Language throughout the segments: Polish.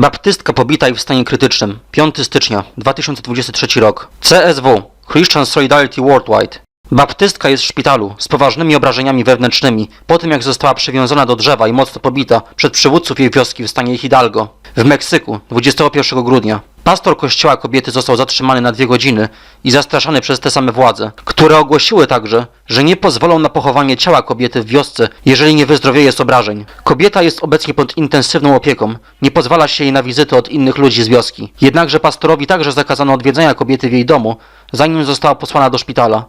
Baptystka pobita i w stanie krytycznym. 5 stycznia 2023 rok. CSW Christian Solidarity Worldwide. Baptystka jest w szpitalu z poważnymi obrażeniami wewnętrznymi po tym jak została przywiązana do drzewa i mocno pobita przez przywódców jej wioski w stanie Hidalgo w Meksyku 21 grudnia. Pastor kościoła kobiety został zatrzymany na dwie godziny i zastraszany przez te same władze, które ogłosiły także, że nie pozwolą na pochowanie ciała kobiety w wiosce, jeżeli nie wyzdrowieje z obrażeń. Kobieta jest obecnie pod intensywną opieką, nie pozwala się jej na wizyty od innych ludzi z wioski. Jednakże pastorowi także zakazano odwiedzenia kobiety w jej domu, zanim została posłana do szpitala.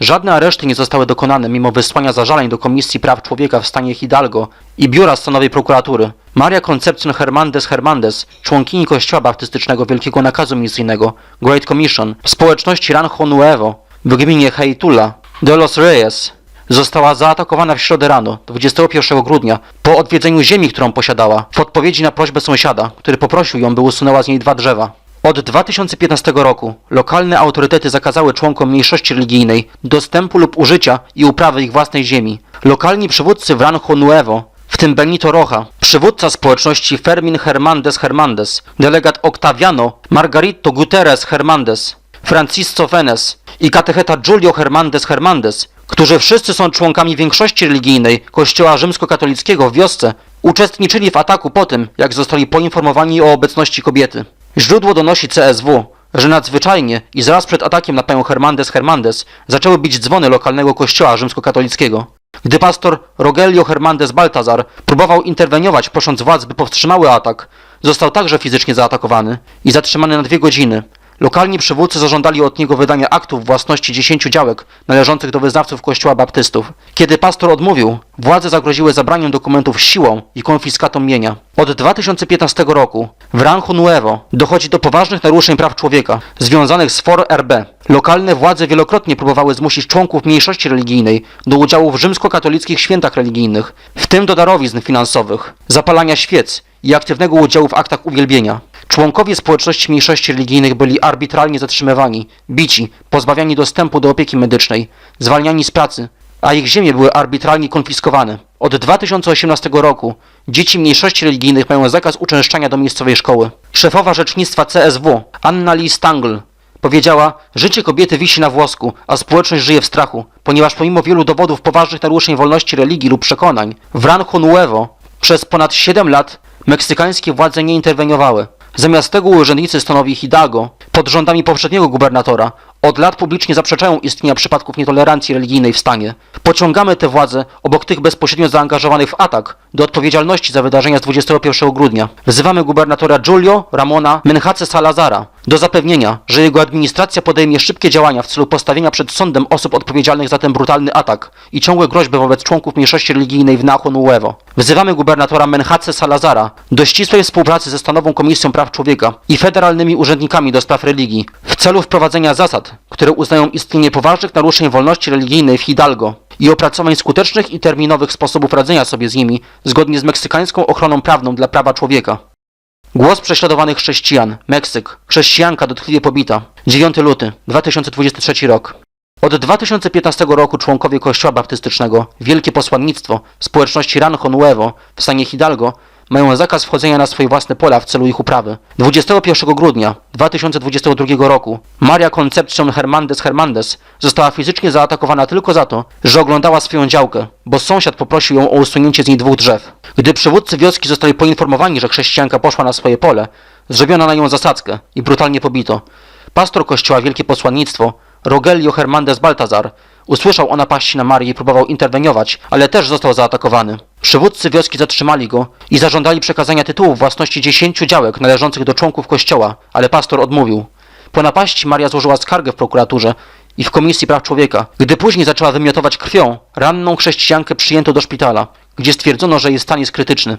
Żadne areszty nie zostały dokonane mimo wysłania zażaleń do Komisji Praw Człowieka w stanie Hidalgo i Biura Stanowej Prokuratury. Maria Concepcion Hernandez Hernandez, członkini Kościoła Baptystycznego Wielkiego Nakazu Misyjnego Great Commission w społeczności Rancho Nuevo w gminie Heitula de los Reyes została zaatakowana w środę rano, 21 grudnia, po odwiedzeniu ziemi, którą posiadała, w odpowiedzi na prośbę sąsiada, który poprosił ją, by usunęła z niej dwa drzewa. Od 2015 roku lokalne autorytety zakazały członkom mniejszości religijnej dostępu lub użycia i uprawy ich własnej ziemi. Lokalni przywódcy w Rancho Nuevo, w tym Benito Rocha, przywódca społeczności Fermin Hernandez Hernandez, delegat Octaviano Margarito Guterres Hernandez, Francisco Venes i katecheta Julio Hernandez Hernandez, którzy wszyscy są członkami większości religijnej Kościoła Rzymskokatolickiego w wiosce, uczestniczyli w ataku po tym, jak zostali poinformowani o obecności kobiety. Źródło donosi CSW, że nadzwyczajnie i zaraz przed atakiem na panią Hernandez Hernandez zaczęły bić dzwony lokalnego kościoła rzymskokatolickiego. Gdy pastor Rogelio Hernandez Baltazar próbował interweniować, prosząc władz, by powstrzymały atak, został także fizycznie zaatakowany i zatrzymany na dwie godziny. Lokalni przywódcy zażądali od niego wydania aktów własności 10 działek należących do wyznawców kościoła baptystów. Kiedy pastor odmówił, władze zagroziły zabraniem dokumentów siłą i konfiskatą mienia. Od 2015 roku w Rancho Nuevo dochodzi do poważnych naruszeń praw człowieka związanych z FOR RB. Lokalne władze wielokrotnie próbowały zmusić członków mniejszości religijnej do udziału w rzymskokatolickich świętach religijnych, w tym do darowizn finansowych, zapalania świec i aktywnego udziału w aktach uwielbienia. Członkowie społeczności mniejszości religijnych byli arbitralnie zatrzymywani, bici, pozbawiani dostępu do opieki medycznej, zwalniani z pracy, a ich ziemie były arbitralnie konfiskowane. Od 2018 roku dzieci mniejszości religijnych mają zakaz uczęszczania do miejscowej szkoły. Szefowa rzecznictwa CSW, Anna Lee Stangl, powiedziała, życie kobiety wisi na włosku, a społeczność żyje w strachu, ponieważ pomimo wielu dowodów poważnych naruszeń wolności religii lub przekonań, w Rancho Nuevo przez ponad 7 lat meksykańskie władze nie interweniowały. Zamiast tego urzędnicy stanowi Hidalgo, pod rządami poprzedniego gubernatora, od lat publicznie zaprzeczają istnienia przypadków nietolerancji religijnej w stanie. Pociągamy te władze, obok tych bezpośrednio zaangażowanych w atak, do odpowiedzialności za wydarzenia z 21 grudnia. Wzywamy gubernatora Julio Ramona Menhace Salazara do zapewnienia, że jego administracja podejmie szybkie działania w celu postawienia przed sądem osób odpowiedzialnych za ten brutalny atak i ciągłe groźby wobec członków mniejszości religijnej w Nacho Nuevo. Wzywamy gubernatora Menhace Salazara do ścisłej współpracy ze Stanową Komisją Praw Człowieka i federalnymi urzędnikami do spraw religii w celu wprowadzenia zasad, które uznają istnienie poważnych naruszeń wolności religijnej w Hidalgo i opracowań skutecznych i terminowych sposobów radzenia sobie z nimi zgodnie z meksykańską ochroną prawną dla prawa człowieka. Głos prześladowanych chrześcijan. Meksyk. Chrześcijanka dotkliwie pobita. 9 luty 2023 rok. Od 2015 roku członkowie Kościoła Baptystycznego Wielkie Posłannictwo społeczności Rancho Nuevo w stanie Hidalgo mają zakaz wchodzenia na swoje własne pola w celu ich uprawy. 21 grudnia 2022 roku Maria Concepcion Hernandez Hernandez została fizycznie zaatakowana tylko za to, że oglądała swoją działkę, bo sąsiad poprosił ją o usunięcie z niej dwóch drzew. Gdy przywódcy wioski zostali poinformowani, że chrześcijanka poszła na swoje pole, zrobiono na nią zasadzkę i brutalnie pobito. Pastor kościoła Wielkie Posłannictwo Rogelio Hernandez Baltazar usłyszał o napaści na Marię i próbował interweniować, ale też został zaatakowany. Przywódcy wioski zatrzymali go i zażądali przekazania tytułów własności dziesięciu działek należących do członków kościoła, ale pastor odmówił. Po napaści Maria złożyła skargę w prokuraturze i w Komisji Praw Człowieka. Gdy później zaczęła wymiotować krwią, ranną chrześcijankę przyjęto do szpitala, gdzie stwierdzono, że jej stan jest krytyczny.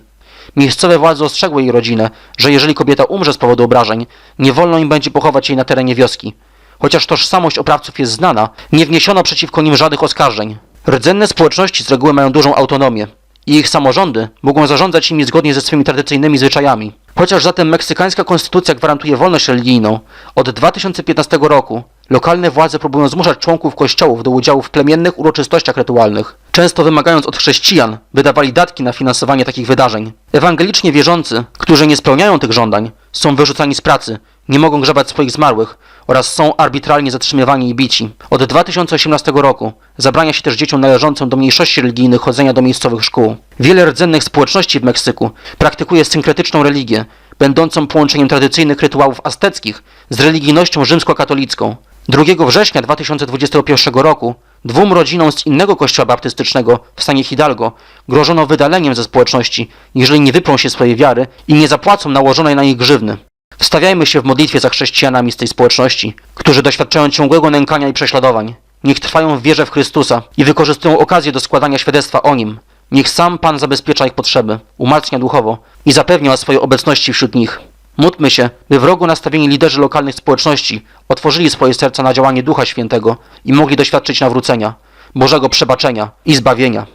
Miejscowe władze ostrzegły jej rodzinę, że jeżeli kobieta umrze z powodu obrażeń, nie wolno im będzie pochować jej na terenie wioski. Chociaż tożsamość oprawców jest znana, nie wniesiono przeciwko nim żadnych oskarżeń. Rdzenne społeczności z reguły mają dużą autonomię i ich samorządy mogą zarządzać nimi zgodnie ze swymi tradycyjnymi zwyczajami. Chociaż zatem meksykańska konstytucja gwarantuje wolność religijną, od 2015 roku Lokalne władze próbują zmuszać członków kościołów do udziału w plemiennych uroczystościach rytualnych, często wymagając od chrześcijan, by dawali datki na finansowanie takich wydarzeń. Ewangelicznie wierzący, którzy nie spełniają tych żądań, są wyrzucani z pracy, nie mogą grzebać swoich zmarłych oraz są arbitralnie zatrzymywani i bici. Od 2018 roku zabrania się też dzieciom należącym do mniejszości religijnych chodzenia do miejscowych szkół. Wiele rdzennych społeczności w Meksyku praktykuje synkretyczną religię, będącą połączeniem tradycyjnych rytuałów azteckich z religijnością rzymskokatolicką. 2 września 2021 roku dwóm rodzinom z innego kościoła baptystycznego w stanie Hidalgo grożono wydaleniem ze społeczności, jeżeli nie wyprą się swojej wiary i nie zapłacą nałożonej na nich grzywny. Wstawiajmy się w modlitwie za chrześcijanami z tej społeczności, którzy doświadczają ciągłego nękania i prześladowań. Niech trwają w wierze w Chrystusa i wykorzystują okazję do składania świadectwa o Nim. Niech sam Pan zabezpiecza ich potrzeby, umacnia duchowo i zapewnia o swojej obecności wśród nich. Módlmy się, by wrogo nastawieni liderzy lokalnych społeczności otworzyli swoje serca na działanie Ducha Świętego i mogli doświadczyć nawrócenia, Bożego przebaczenia i zbawienia.